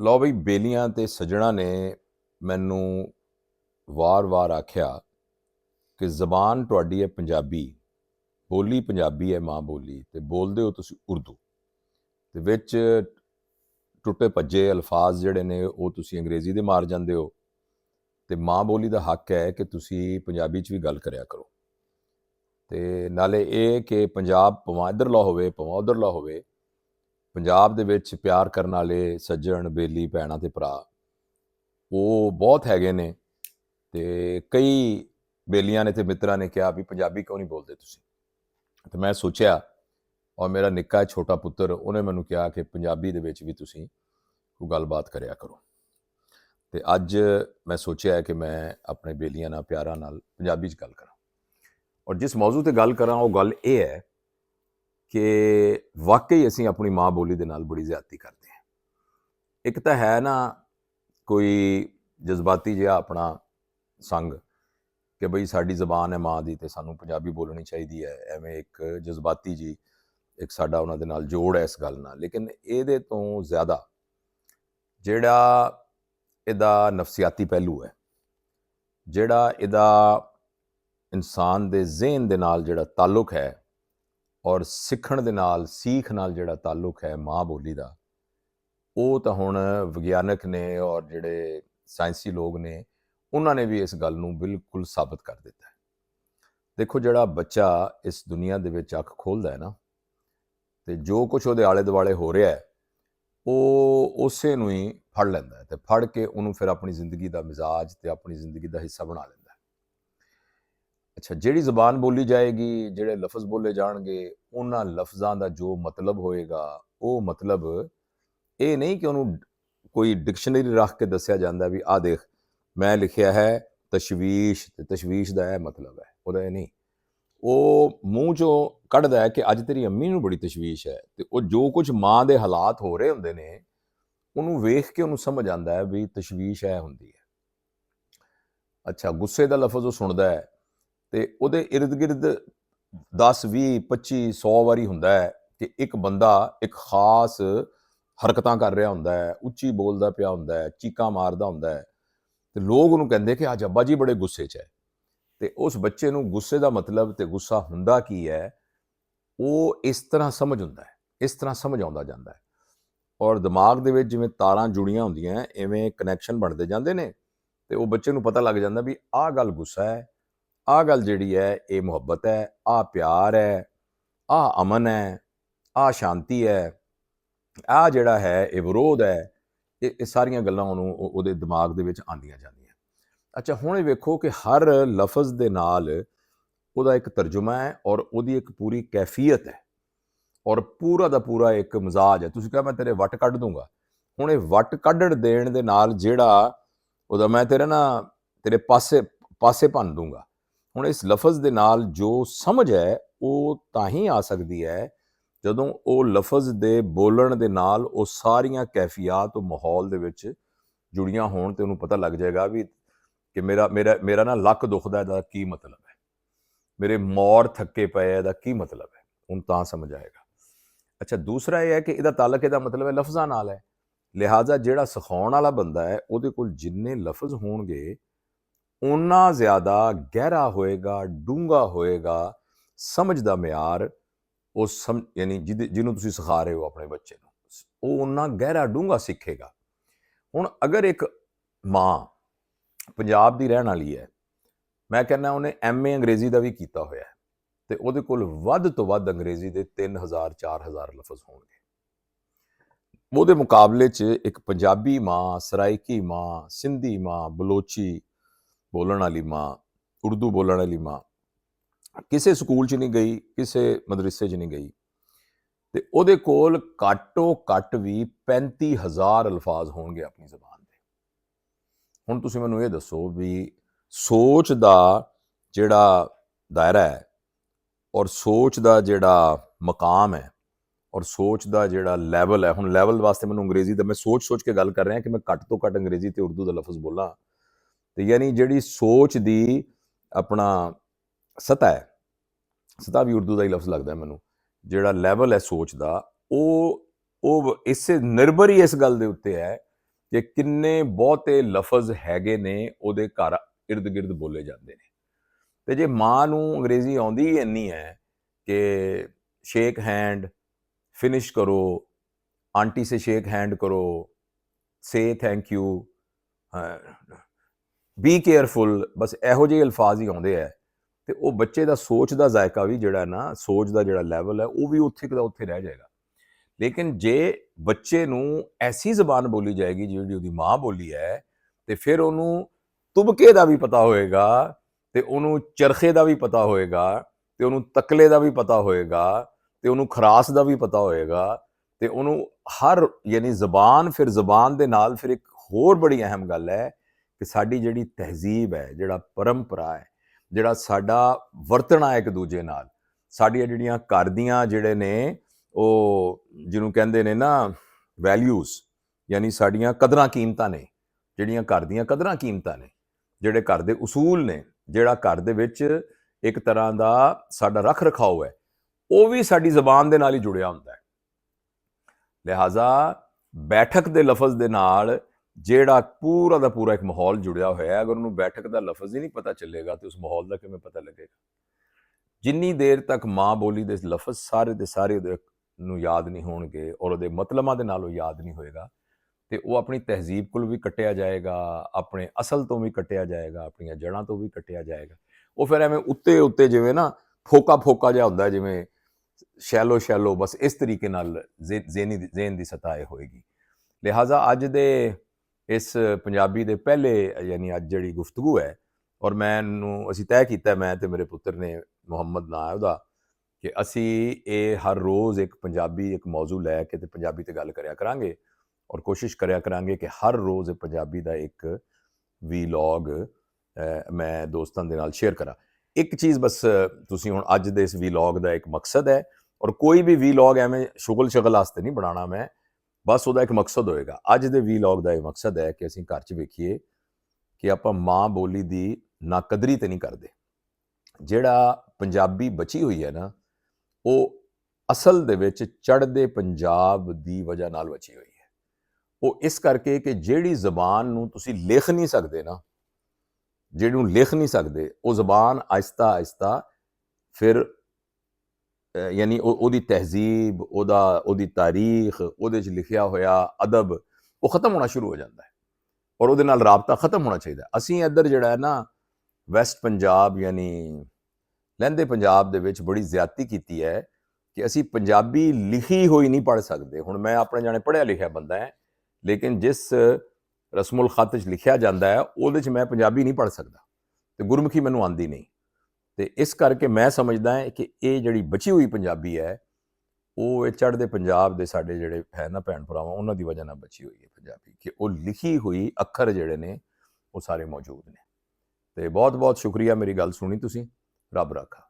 ਲਓ ਬਈ, ਬੇਲੀਆਂ ਤੇ ਸੱਜਣਾ ਨੇ ਮੈਨੂੰ ਵਾਰ-ਵਾਰ ਆਖਿਆ ਕਿ ਜ਼ਬਾਨ ਤੁਹਾਡੀ ਹੈ ਪੰਜਾਬੀ, ਬੋਲੀ ਪੰਜਾਬੀ ਹੈ ਮਾਂ ਬੋਲੀ ਤੇ ਬੋਲਦੇ ਹੋ ਤੁਸੀਂ ਉਰਦੂ ਤੇ ਵਿੱਚ ਟੁੱਟੇ ਭੱਜੇ ਅਲਫਾਜ਼ ਜਿਹੜੇ ਨੇ ਉਹ ਤੁਸੀਂ ਅੰਗਰੇਜ਼ੀ ਦੇ ਮਾਰ ਜਾਂਦੇ ਹੋ ਤੇ ਮਾਂ ਬੋਲੀ ਦਾ ਹੱਕ ਹੈ ਕਿ ਤੁਸੀਂ ਪੰਜਾਬੀ 'ਚ ਵੀ ਗੱਲ ਕਰਿਆ ਕਰੋ ਤੇ ਨਾਲੇ ਇਹ ਕਿ ਪੰਜਾਬ ਭਾਵੇਂ ਇੱਧਰਲਾ ਹੋਵੇ, ਭਾਵੇਂ ਉੱਧਰਲਾ ਹੋਵੇ ਪੰਜਾਬ ਦੇ ਵਿੱਚ ਪਿਆਰ ਕਰਨ ਵਾਲੇ ਸੱਜਣ, ਬੇਲੀ, ਭੈਣਾਂ ਤੇ ਭਰਾ, ਉਹ ਬਹੁਤ ਹੈਗੇ ਨੇ ਤੇ ਕਈ ਬੇਲੀਆਂ ਨੇ ਤੇ ਮਿੱਤਰਾਂ ਨੇ ਕਿਹਾ ਵੀ ਪੰਜਾਬੀ ਕਿਉਂ ਨਹੀਂ ਬੋਲਦੇ ਤੁਸੀਂ? ਤੇ ਮੈਂ ਸੋਚਿਆ ਔਰ ਮੇਰਾ ਨਿੱਕਾ ਛੋਟਾ ਪੁੱਤਰ, ਉਹਨੇ ਮੈਨੂੰ ਕਿਹਾ ਕਿ ਪੰਜਾਬੀ ਦੇ ਵਿੱਚ ਵੀ ਤੁਸੀਂ ਕੋਈ ਗੱਲਬਾਤ ਕਰਿਆ ਕਰੋ। ਤੇ ਅੱਜ ਮੈਂ ਸੋਚਿਆ ਕਿ ਮੈਂ ਆਪਣੇ ਬੇਲੀਆਂ ਨਾਲ, ਪਿਆਰਾਂ ਨਾਲ ਪੰਜਾਬੀ 'ਚ ਗੱਲ ਕਰਾਂ। ਔਰ ਜਿਸ ਮੌਜੂ ਤੇ ਗੱਲ ਕਰਾਂ, ਉਹ ਗੱਲ ਇਹ ਹੈ ਕਿ ਵਾਕਈ ਅਸੀਂ ਆਪਣੀ ਮਾਂ ਬੋਲੀ ਦੇ ਨਾਲ ਬੜੀ ਜ਼ਿਆਦਤੀ ਕਰਦੇ ਹਾਂ। ਇੱਕ ਤਾਂ ਹੈ ਨਾ ਕੋਈ ਜਜ਼ਬਾਤੀ ਜਿਹਾ ਆਪਣਾ ਸੰਗ ਕਿ ਬਈ ਸਾਡੀ ਜ਼ਬਾਨ ਹੈ ਮਾਂ ਦੀ ਤੇ ਸਾਨੂੰ ਪੰਜਾਬੀ ਬੋਲਣੀ ਚਾਹੀਦੀ ਹੈ, ਐਵੇਂ ਇੱਕ ਜਜ਼ਬਾਤੀ ਜੀ, ਇੱਕ ਸਾਡਾ ਉਹਨਾਂ ਦੇ ਨਾਲ ਜੋੜ ਹੈ ਇਸ ਗੱਲ ਨਾਲ। ਲੇਕਿਨ ਇਹਦੇ ਤੋਂ ਜ਼ਿਆਦਾ ਜਿਹੜਾ ਇਹਦਾ ਨਫਸੀਆਤੀ ਪਹਿਲੂ ਹੈ, ਜਿਹੜਾ ਇਹਦਾ ਇਨਸਾਨ ਦੇ ਜ਼ਿਹਨ ਦੇ ਨਾਲ ਜਿਹੜਾ ਤਾਲੁਕ ਹੈ ਔਰ ਸਿੱਖਣ ਦੇ ਨਾਲ, ਸੀਖ ਨਾਲ ਜਿਹੜਾ ਤਾਲੁਕ ਹੈ ਮਾਂ ਬੋਲੀ ਦਾ, ਉਹ ਤਾਂ ਹੁਣ ਵਿਗਿਆਨਕ ਨੇ ਔਰ ਜਿਹੜੇ ਸਾਇੰਸੀ ਲੋਕ ਨੇ, ਉਹਨਾਂ ਨੇ ਵੀ ਇਸ ਗੱਲ ਨੂੰ ਬਿਲਕੁਲ ਸਾਬਤ ਕਰ ਦਿੱਤਾ ਹੈ। ਦੇਖੋ ਜਿਹੜਾ ਬੱਚਾ ਇਸ ਦੁਨੀਆ ਦੇ ਵਿੱਚ ਅੱਖ ਖੋਲਦਾ ਹੈ ਨਾ, ਤੇ ਜੋ ਕੁਝ ਉਹਦੇ ਆਲੇ ਦੁਆਲੇ ਹੋ ਰਿਹਾ ਹੈ, ਉਹ ਉਸੇ ਨੂੰ ਹੀ ਫੜ ਲੈਂਦਾ ਹੈ ਤੇ ਫੜ ਕੇ ਉਹਨੂੰ ਫਿਰ ਆਪਣੀ ਜ਼ਿੰਦਗੀ ਦਾ ਮਿਜ਼ਾਜ ਤੇ ਆਪਣੀ ਜ਼ਿੰਦਗੀ ਦਾ ਹਿੱਸਾ ਬਣਾ ਲੈਂਦਾ ਅੱਛਾ, ਜਿਹੜੀ ਜ਼ੁਬਾਨ ਬੋਲੀ ਜਾਏਗੀ, ਜਿਹੜੇ ਲਫ਼ਜ਼ ਬੋਲੇ ਜਾਣਗੇ, ਉਹਨਾਂ ਲਫ਼ਜ਼ਾਂ ਦਾ ਜੋ ਮਤਲਬ ਹੋਏਗਾ, ਉਹ ਮਤਲਬ ਇਹ ਨਹੀਂ ਕਿ ਉਹਨੂੰ ਕੋਈ ਡਿਕਸ਼ਨਰੀ ਰੱਖ ਕੇ ਦੱਸਿਆ ਜਾਂਦਾ ਵੀ ਆ ਦੇਖ, ਮੈਂ ਲਿਖਿਆ ਹੈ ਤਸ਼ਵੀਸ਼ ਤੇ ਤਸ਼ਵੀਸ਼ ਦਾ ਇਹ ਮਤਲਬ ਹੈ, ਉਹਦਾ ਇਹ ਨਹੀਂ। ਉਹ ਮੂੰਹ ਚੋਂ ਕੱਢਦਾ ਹੈ ਕਿ ਅੱਜ ਤੇਰੀ ਅੰਮੀ ਨੂੰ ਬੜੀ ਤਸ਼ਵੀਸ਼ ਹੈ ਤੇ ਉਹ ਜੋ ਕੁਝ ਮਾਂ ਦੇ ਹਾਲਾਤ ਹੋ ਰਹੇ ਹੁੰਦੇ ਨੇ, ਉਹਨੂੰ ਵੇਖ ਕੇ ਉਹਨੂੰ ਸਮਝ ਆਉਂਦਾ ਹੈ ਵੀ ਤਸ਼ਵੀਸ਼ ਹੈ ਹੁੰਦੀ ਹੈ। ਅੱਛਾ, ਗੁੱਸੇ ਦਾ ਲਫ਼ਜ਼ ਉਹ ਸੁਣਦਾ ਹੈ ਤੇ ਉਹਦੇ ird ਗਿਰਦ 10 20 25 100 ਵਾਰੀ ਹੁੰਦਾ ਹੈ ਕਿ ਇੱਕ ਬੰਦਾ ਇੱਕ ਖਾਸ ਹਰਕਤਾਂ ਕਰ ਰਿਹਾ ਹੁੰਦਾ ਹੈ, ਉੱਚੀ ਬੋਲਦਾ ਪਿਆ ਹੁੰਦਾ ਹੈ, ਚੀਕਾਂ ਮਾਰਦਾ ਹੁੰਦਾ ਹੈ ਤੇ ਲੋਕ ਉਹਨੂੰ ਕਹਿੰਦੇ ਕਿ ਅੱਜ ਜੱਬਾ ਜੀ ਬੜੇ ਗੁੱਸੇ 'ਚ ਹੈ। ਤੇ ਉਸ ਬੱਚੇ ਨੂੰ ਗੁੱਸੇ ਦਾ ਮਤਲਬ ਤੇ ਗੁੱਸਾ ਹੁੰਦਾ ਕੀ ਹੈ, ਉਹ ਇਸ ਤਰ੍ਹਾਂ ਸਮਝ ਹੁੰਦਾ ਹੈ, ਇਸ ਤਰ੍ਹਾਂ ਸਮਝ ਆਉਂਦਾ ਜਾਂਦਾ ਹੈ। ਔਰ ਦਿਮਾਗ ਦੇ ਵਿੱਚ ਜਿਵੇਂ ਤਾਰਾਂ ਜੁੜੀਆਂ ਹੁੰਦੀਆਂ ਐਵੇਂ ਕਨੈਕਸ਼ਨ ਬਣਦੇ ਜਾਂਦੇ ਨੇ ਤੇ ਉਹ ਬੱਚੇ ਨੂੰ ਪਤਾ ਲੱਗ ਜਾਂਦਾ ਵੀ ਆਹ ਗੱਲ ਗੁੱਸਾ ਹੈ ਆਹ ਗੱਲ ਜਿਹੜੀ ਹੈ, ਇਹ ਮੁਹੱਬਤ ਹੈ ਆਹ ਪਿਆਰ ਹੈ ਆਹ ਅਮਨ ਹੈ ਆਹ ਸ਼ਾਂਤੀ ਹੈ ਆਹ ਜਿਹੜਾ ਹੈ, ਇਹ ਵਿਰੋਧ ਹੈ, ਇਹ ਇਹ ਸਾਰੀਆਂ ਗੱਲਾਂ ਉਹਨੂੰ ਉਹ- ਉਹਦੇ ਦਿਮਾਗ ਦੇ ਵਿੱਚ ਆਉਂਦੀਆਂ ਜਾਂਦੀਆਂ। ਅੱਛਾ, ਹੁਣ ਇਹ ਵੇਖੋ ਕਿ ਹਰ ਲਫ਼ਜ਼ ਦੇ ਨਾਲ ਉਹਦਾ ਇੱਕ ਤਰਜਮਾ ਹੈ ਔਰ ਉਹਦੀ ਇੱਕ ਪੂਰੀ ਕੈਫੀਅਤ ਹੈ ਔਰ ਪੂਰਾ ਦਾ ਪੂਰਾ ਇੱਕ ਮਜ਼ਾਜ ਹੈ। ਤੁਸੀਂ ਕਹਾਂ ਮੈਂ ਤੇਰੇ ਵੱਟ ਕੱਢ ਦੂੰਗਾ। ਹੁਣ ਇਹ ਵੱਟ ਕੱਢਣ ਦੇਣ ਦੇ ਨਾਲ ਜਿਹੜਾ ਉਹਦਾ ਮੈਂ ਤੇਰੇ ਨਾ, ਤੇਰੇ ਪਾਸੇ ਪਾਸੇ ਭੰਨ ਦੂੰਗਾ। ਹੁਣ ਇਸ ਲਫ਼ਜ਼ ਦੇ ਨਾਲ ਜੋ ਸਮਝ ਹੈ ਉਹ ਤਾਂ ਹੀ ਆ ਸਕਦੀ ਹੈ ਜਦੋਂ ਉਹ ਲਫ਼ਜ਼ ਦੇ ਬੋਲਣ ਦੇ ਨਾਲ ਉਹ ਸਾਰੀਆਂ ਕੈਫੀਅਤ ਉਹ ਮਾਹੌਲ ਦੇ ਵਿੱਚ ਜੁੜੀਆਂ ਹੋਣ ਤੇ ਉਹਨੂੰ ਪਤਾ ਲੱਗ ਜਾਏਗਾ ਵੀ ਕਿ ਮੇਰਾ ਮੇਰਾ ਮੇਰਾ ਨਾ ਲੱਕ ਦੁਖਦਾ ਇਹਦਾ ਕੀ ਮਤਲਬ ਹੈ? ਮੇਰੇ ਮੌਰ ਥੱਕੇ ਪਏ ਆ, ਇਹਦਾ ਕੀ ਮਤਲਬ ਹੈ? ਹੁਣ ਤਾਂ ਸਮਝ ਆਏਗਾ। ਅੱਛਾ ਦੂਸਰਾ ਇਹ ਹੈ ਕਿ ਇਹਦਾ ਤਾਲਕ ਇਹਦਾ ਮਤਲਬ ਹੈ ਲਫ਼ਜ਼ਾਂ ਨਾਲ ਹੈ। ਲਿਹਾਜ਼ਾ ਜਿਹੜਾ ਸਿਖਾਉਣ ਵਾਲਾ ਬੰਦਾ ਹੈ ਉਹਦੇ ਕੋਲ ਜਿੰਨੇ ਲਫ਼ਜ਼ ਹੋਣਗੇ ਉਨਾ ਜ਼ਿਆਦਾ ਗਹਿਰਾ ਹੋਏਗਾ, ਡੂੰਘਾ ਹੋਏਗਾ, ਸਮਝ ਦਾ ਮਿਆਰ, ਉਹ ਸਮ, ਯਾਨੀ ਜਿਹਦੇ- ਜਿਹਨੂੰ ਤੁਸੀਂ ਸਿਖਾ ਰਹੇ ਹੋ ਆਪਣੇ ਬੱਚੇ ਨੂੰ ਉਹ ਉਨਾ ਗਹਿਰਾ, ਡੂੰਘਾ ਸਿੱਖੇਗਾ। ਹੁਣ ਅਗਰ ਇੱਕ ਮਾਂ ਪੰਜਾਬ ਦੀ ਰਹਿਣ ਵਾਲੀ ਹੈ, ਮੈਂ ਕਹਿੰਦਾ ਉਹਨੇ ਐਮਏ ਅੰਗਰੇਜ਼ੀ ਦਾ ਵੀ ਕੀਤਾ ਹੋਇਆ ਹੈ, ਤੇ ਉਹਦੇ ਕੋਲ ਵੱਧ ਤੋਂ ਵੱਧ ਅੰਗਰੇਜ਼ੀ ਦੇ 3000 4000 ਲਫ਼ਜ਼ ਹੋਣਗੇ। ਉਹਦੇ ਮੁਕਾਬਲੇ 'ਚ ਇੱਕ ਪੰਜਾਬੀ ਮਾਂ, ਸਰਾਇਕੀ ਮਾਂ, ਸਿੰਧੀ ਮਾਂ, ਬਲੋਚੀ ਬੋਲਣ ਵਾਲੀ ਮਾਂ, ਉਰਦੂ ਬੋਲਣ ਵਾਲੀ ਮਾਂ, ਕਿਸੇ ਸਕੂਲ 'ਚ ਨਹੀਂ ਗਈ, ਕਿਸੇ ਮਦਰਸੇ 'ਚ ਨਹੀਂ ਗਈ ਤੇ ਉਹਦੇ ਕੋਲ ਘੱਟੋ ਘੱਟ ਵੀ 35000 ਅਲਫਾਜ਼ ਹੋਣਗੇ ਆਪਣੀ ਜ਼ਬਾਨ ਦੇ। ਹੁਣ ਤੁਸੀਂ ਮੈਨੂੰ ਇਹ ਦੱਸੋ ਵੀ ਸੋਚ ਦਾ ਜਿਹੜਾ ਦਾਇਰਾ ਹੈ ਔਰ ਸੋਚ ਦਾ ਜਿਹੜਾ ਮਕਾਮ ਹੈ ਔਰ ਸੋਚ ਦਾ ਜਿਹੜਾ ਲੈਵਲ ਹੈ, ਹੁਣ ਲੈਵਲ ਵਾਸਤੇ ਮੈਨੂੰ ਅੰਗਰੇਜ਼ੀ ਦਾ ਮੈਂ ਸੋਚ ਸੋਚ ਕੇ ਗੱਲ ਕਰ ਰਿਹਾ ਕਿ ਮੈਂ ਘੱਟ ਤੋਂ ਘੱਟ ਅੰਗਰੇਜ਼ੀ ਤੇ ਉਰਦੂ ਦਾ ਲਫ਼ਜ਼ ਬੋਲਾਂ। ਤੇ ਯਾਨੀ ਜਿਹੜੀ ਸੋਚ ਦੀ ਆਪਣਾ ਸਤਾ ਹੈ ਸਤਾ ਵੀ ਉਰਦੂ ਦਾ ਹੀ ਲਫ਼ਜ਼ ਲੱਗਦਾ ਮੈਨੂੰ, ਜਿਹੜਾ ਲੈਵਲ ਹੈ ਸੋਚ ਦਾ, ਉਹ ਉਹ ਇਸੇ ਨਿਰਭਰ ਹੀ ਇਸ ਗੱਲ ਦੇ ਉੱਤੇ ਹੈ ਕਿ ਕਿੰਨੇ ਬਹੁਤੇ ਲਫ਼ਜ਼ ਹੈਗੇ ਨੇ ਉਹਦੇ ਘਰ ird-gird ਬੋਲੇ ਜਾਂਦੇ ਨੇ। ਤੇ ਜੇ ਮਾਂ ਨੂੰ ਅੰਗਰੇਜ਼ੀ ਆਉਂਦੀ ਹੀ ਇੰਨੀ ਹੈ ਕਿ ਸ਼ੇਕ ਹੈਂਡ ਫਿਨਿਸ਼ ਕਰੋ, ਆਂਟੀ ਸੇ ਸ਼ੇਕ ਹੈਂਡ ਕਰੋ ਸੇ ਥੈਂਕ ਯੂ ਬੀ ਕੇਅਰਫੁਲ ਬਸ ਇਹੋ ਜਿਹੇ ਅਲਫਾਜ਼ ਹੀ ਆਉਂਦੇ ਆ। ਤੇ ਉਹ ਬੱਚੇ ਦਾ ਸੋਚ ਦਾ ਜ਼ਾਇਕਾ ਵੀ ਜਿਹੜਾ ਨਾ, ਸੋਚ ਦਾ ਜਿਹੜਾ ਲੈਵਲ ਹੈ, ਉਹ ਵੀ ਉੱਥੇ ਦਾ ਉੱਥੇ ਰਹਿ ਜਾਏਗਾ। ਲੇਕਿਨ ਜੇ ਬੱਚੇ ਨੂੰ ਐਸੀ ਜ਼ਬਾਨ ਬੋਲੀ ਜਾਏਗੀ ਜਿਹੜੀ ਉਹਦੀ ਮਾਂ ਬੋਲੀ ਹੈ, ਤੇ ਫਿਰ ਉਹਨੂੰ ਤੁਬਕੇ ਦਾ ਵੀ ਪਤਾ ਹੋਏਗਾ, ਤੇ ਉਹਨੂੰ ਚਰਖੇ ਦਾ ਵੀ ਪਤਾ ਹੋਏਗਾ, ਤੇ ਉਹਨੂੰ ਤਕਲੇ ਦਾ ਵੀ ਪਤਾ ਹੋਏਗਾ, ਤੇ ਉਹਨੂੰ ਖਰਾਸ ਦਾ ਵੀ ਪਤਾ ਹੋਏਗਾ, ਤੇ ਉਹਨੂੰ ਹਰ ਯਾਨੀ ਜ਼ਬਾਨ, ਫਿਰ ਜ਼ਬਾਨ ਦੇ ਨਾਲ ਫਿਰ ਇੱਕ ਹੋਰ ਬੜੀ ਅਹਿਮ ਗੱਲ ਹੈ ਕਿ ਸਾਡੀ ਜਿਹੜੀ ਤਹਿਜ਼ੀਬ ਹੈ, ਜਿਹੜਾ ਪਰੰਪਰਾ ਹੈ, ਜਿਹੜਾ ਸਾਡਾ ਵਰਤਣਾ ਇੱਕ ਦੂਜੇ ਨਾਲ, ਸਾਡੀਆਂ ਜਿਹੜੀਆਂ ਘਰ ਦੀਆਂ ਜਿਹੜੇ ਨੇ, ਉਹ ਜਿਹਨੂੰ ਕਹਿੰਦੇ ਨੇ ਨਾ ਵੈਲਿਊਜ਼ ਯਾਨੀ ਸਾਡੀਆਂ ਕਦਰਾਂ ਕੀਮਤਾਂ ਨੇ, ਜਿਹੜੀਆਂ ਘਰ ਦੀਆਂ ਕਦਰਾਂ ਕੀਮਤਾਂ ਨੇ, ਜਿਹੜੇ ਘਰ ਦੇ ਉਸੂਲ ਨੇ, ਜਿਹੜਾ ਘਰ ਦੇ ਵਿੱਚ ਇੱਕ ਤਰ੍ਹਾਂ ਦਾ ਸਾਡਾ ਰੱਖ ਰਖਾਓ ਹੈ, ਉਹ ਵੀ ਸਾਡੀ ਜ਼ਬਾਨ ਦੇ ਨਾਲ ਹੀ ਜੁੜਿਆ ਹੁੰਦਾ ਹੈ। ਲਿਹਾਜ਼ਾ ਬੈਠਕ ਦੇ ਲਫ਼ਜ਼ ਦੇ ਨਾਲ ਜਿਹੜਾ ਪੂਰਾ ਦਾ ਪੂਰਾ ਇੱਕ ਮਾਹੌਲ ਜੁੜਿਆ ਹੋਇਆ ਹੈ, ਅਗਰ ਉਹਨੂੰ ਬੈਠਕ ਦਾ ਲਫ਼ਜ਼ ਹੀ ਨਹੀਂ ਪਤਾ ਚੱਲੇਗਾ ਤੇ ਉਸ ਮਾਹੌਲ ਦਾ ਕਿਵੇਂ ਪਤਾ ਲੱਗੇਗਾ। ਜਿੰਨੀ ਦੇਰ ਤੱਕ ਮਾਂ ਬੋਲੀ ਦੇ ਲਫ਼ਜ਼ ਸਾਰੇ ਦੇ ਸਾਰੇ ਉਹਦੇ ਨੂੰ ਯਾਦ ਨਹੀਂ ਹੋਣਗੇ ਔਰ ਉਹਦੇ ਮਤਲਬਾਂ ਦੇ ਨਾਲ ਉਹ ਯਾਦ ਨਹੀਂ ਹੋਏਗਾ, ਤੇ ਉਹ ਆਪਣੀ ਤਹਿਜ਼ੀਬ ਕੋਲ ਵੀ ਕੱਟਿਆ ਜਾਏਗਾ, ਆਪਣੇ ਅਸਲ ਤੋਂ ਵੀ ਕੱਟਿਆ ਜਾਏਗਾ, ਆਪਣੀਆਂ ਜੜ੍ਹਾਂ ਤੋਂ ਵੀ ਕੱਟਿਆ ਜਾਏਗਾ। ਉਹ ਫਿਰ ਐਵੇਂ ਉੱਤੇ ਉੱਤੇ ਜਿਵੇਂ ਨਾ ਫੋਕਾ ਫੋਕਾ ਜਿਹਾ ਹੁੰਦਾ ਜਿਵੇਂ ਸ਼ੈਲੋ ਸ਼ੈਲੋ ਬਸ ਇਸ ਤਰੀਕੇ ਨਾਲ ਜ਼ੇ- ਜ਼ੇਨੀ ਦੀ- ਜ਼ੇਨ ਦੀ ਸਤਹ ਇਹ ਹੋਏਗੀ। ਲਿਹਾਜ਼ਾ ਅੱਜ ਦੇ ਇਸ ਪੰਜਾਬੀ ਦੇ ਪਹਿਲੇ, ਯਾਨੀ ਅੱਜ ਜਿਹੜੀ ਗੁਫ਼ਤਗੂ ਹੈ, ਔਰ ਮੈਂ ਨੂੰ ਅਸੀਂ ਤੈਅ ਕੀਤਾ, ਮੈਂ ਤੇ ਮੇਰੇ ਪੁੱਤਰ ਨੇ ਮੁਹੰਮਦ ਨਾਂ ਹੈ ਉਹਦਾ, ਕਿ ਅਸੀਂ ਇਹ ਹਰ ਰੋਜ਼ ਇੱਕ ਪੰਜਾਬੀ ਇੱਕ ਮੌਜੂ ਲੈ ਕੇ ਤੇ ਪੰਜਾਬੀ ਤੇ ਗੱਲ ਕਰਿਆ ਕਰਾਂਗੇ, ਔਰ ਕੋਸ਼ਿਸ਼ ਕਰਿਆ ਕਰਾਂਗੇ ਕਿ ਹਰ ਰੋਜ਼ ਪੰਜਾਬੀ ਦਾ ਇੱਕ ਵੀਲੌਗ ਮੈਂ ਦੋਸਤਾਂ ਦੇ ਨਾਲ ਸ਼ੇਅਰ ਕਰਾਂ। ਇੱਕ ਚੀਜ਼ ਬਸ, ਤੁਸੀਂ ਹੁਣ ਅੱਜ ਦੇ ਇਸ ਵੀਲੌਗ ਦਾ ਇੱਕ ਮਕਸਦ ਹੈ, ਔਰ ਕੋਈ ਵੀ ਵੀਲੌਗ ਐਵੇਂ ਸ਼ੁਗਲ ਸ਼ਗਲ ਵਾਸਤੇ ਨਹੀਂ ਬਣਾਉਣਾ ਮੈਂ ਬਸ ਉਹਦਾ ਇੱਕ ਮਕਸਦ ਹੋਏਗਾ। ਅੱਜ ਦੇ ਵੀਲੌਗ ਦਾ ਇਹ ਮਕਸਦ ਹੈ ਕਿ ਅਸੀਂ ਘਰ 'ਚ ਵੇਖੀਏ ਕਿ ਆਪਾਂ ਮਾਂ ਬੋਲੀ ਦੀ ਨਾਕਦਰੀ ਤੇ ਨਹੀਂ ਕਰਦੇ। ਜਿਹੜਾ ਪੰਜਾਬੀ ਬਚੀ ਹੋਈ ਹੈ ਨਾ, ਉਹ ਅਸਲ ਦੇ ਵਿੱਚ ਚੜ੍ਹਦੇ ਪੰਜਾਬ ਦੀ ਵਜ੍ਹਾ ਨਾਲ ਬਚੀ ਹੋਈ ਹੈ। ਉਹ ਇਸ ਕਰਕੇ ਕਿ ਜਿਹੜੀ ਜ਼ਬਾਨ ਨੂੰ ਤੁਸੀਂ ਲਿਖ ਨਹੀਂ ਸਕਦੇ ਨਾ, ਜਿਹਨੂੰ ਲਿਖ ਨਹੀਂ ਸਕਦੇ, ਉਹ ਜ਼ਬਾਨ ਆਇਸਤਾ ਆਹਿਸਤਾ ਫਿਰ ਯਾਨੀ ਉਹ- ਉਹਦੀ ਤਹਿਜ਼ੀਬ, ਉਹਦਾ ਉਹਦੀ ਤਾਰੀਖ, ਉਹਦੇ 'ਚ ਲਿਖਿਆ ਹੋਇਆ ਅਦਬ, ਉਹ ਖਤਮ ਹੋਣਾ ਸ਼ੁਰੂ ਹੋ ਜਾਂਦਾ ਹੈ। ਔਰ ਉਹਦੇ ਨਾਲ ਰਾਬਤਾ ਖਤਮ ਹੋਣਾ ਚਾਹੀਦਾ ਅਸੀਂ ਇੱਧਰ ਜਿਹੜਾ ਹੈ ਨਾ, ਵੈਸਟ ਪੰਜਾਬ ਯਾਨੀ ਲਹਿੰਦੇ ਪੰਜਾਬ ਦੇ ਵਿੱਚ ਬੜੀ ਜ਼ਿਆਦਤੀ ਕੀਤੀ ਹੈ ਕਿ ਅਸੀਂ ਪੰਜਾਬੀ ਲਿਖੀ ਹੋਈ ਨਹੀਂ ਪੜ੍ਹ ਸਕਦੇ। ਹੁਣ ਮੈਂ ਆਪਣੇ ਜਾਣੇ ਪੜ੍ਹਿਆ ਲਿਖਿਆ ਬੰਦਾ ਹੈ, ਲੇਕਿਨ ਜਿਸ ਰਸਮੁਲ ਖਤ 'ਚ ਲਿਖਿਆ ਜਾਂਦਾ ਹੈ, ਉਹਦੇ 'ਚ ਮੈਂ ਪੰਜਾਬੀ ਨਹੀਂ ਪੜ੍ਹ ਸਕਦਾ। ਤੇ ਗੁਰਮੁਖੀ ਮੈਨੂੰ ਆਂਦੀ ਨਹੀਂ। ਤੇ ਇਸ ਕਰਕੇ ਮੈਂ ਸਮਝਦਾ ਹਾਂ ਕਿ ਇਹ ਜਿਹੜੀ ਬਚੀ ਹੋਈ ਪੰਜਾਬੀ ਹੈ, ਉਹ ਇਹ ਚੜ੍ਹਦੇ ਪੰਜਾਬ ਦੇ ਸਾਡੇ ਜਿਹੜੇ ਹੈ ਨਾ ਭੈਣ ਭਰਾਵਾਂ, ਉਹਨਾਂ ਦੀ ਵਜ੍ਹਾ ਨਾਲ ਬਚੀ ਹੋਈ ਹੈ ਪੰਜਾਬੀ ਕਿ ਉਹ ਲਿਖੀ ਹੋਈ ਅੱਖਰ ਜਿਹੜੇ ਨੇ, ਉਹ ਸਾਰੇ ਮੌਜੂਦ ਨੇ। ਤੇ ਬਹੁਤ ਬਹੁਤ ਸ਼ੁਕਰੀਆ ਮੇਰੀ ਗੱਲ ਸੁਣੀ ਤੁਸੀਂ, ਰੱਬ ਰਾਖਾ।